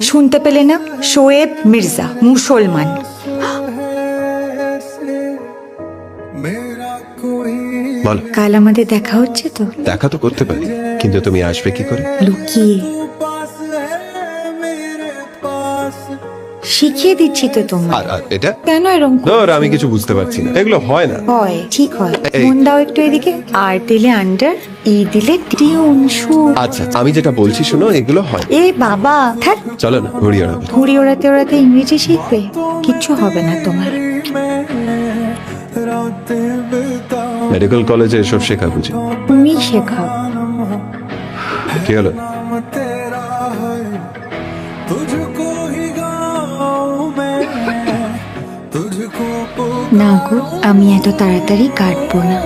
শুনতে পেলে না? শোয়েব মির্জা মুসলমান। বল। কাল আমাদের দেখা হচ্ছে তো। দেখা তো করতে পারি কিন্তু তুমি আসবে কি করে? লুকিয়ে। শিখিয়ে দিচ্ছি তো তোমার আর আর এটা? কেন এরকম ধর আমি কিছু বুঝতে পারছি না। এগুলো হয় না। হয় ঠিক হয়। মন দাও একটু এদিকে। আর দিলে আন্ডার ই দিলে টিউন সুর আচ্ছা আমি যেটা বলছি শোনো এগুলো হয়। এ বাবা থাক। চলো না ঘুরিয়ে ওড়াবে ঘুড়ি ওড়াতে ওড়াতে ইংরেজি শিখবে। কিচ্ছু হবে না তোমার। মেডিকেল কলেজে এসব শেখা বুঝি। তুমি শেখাও কি হলো? না গো আমি এত তাড়াতাড়ি কাটবো না।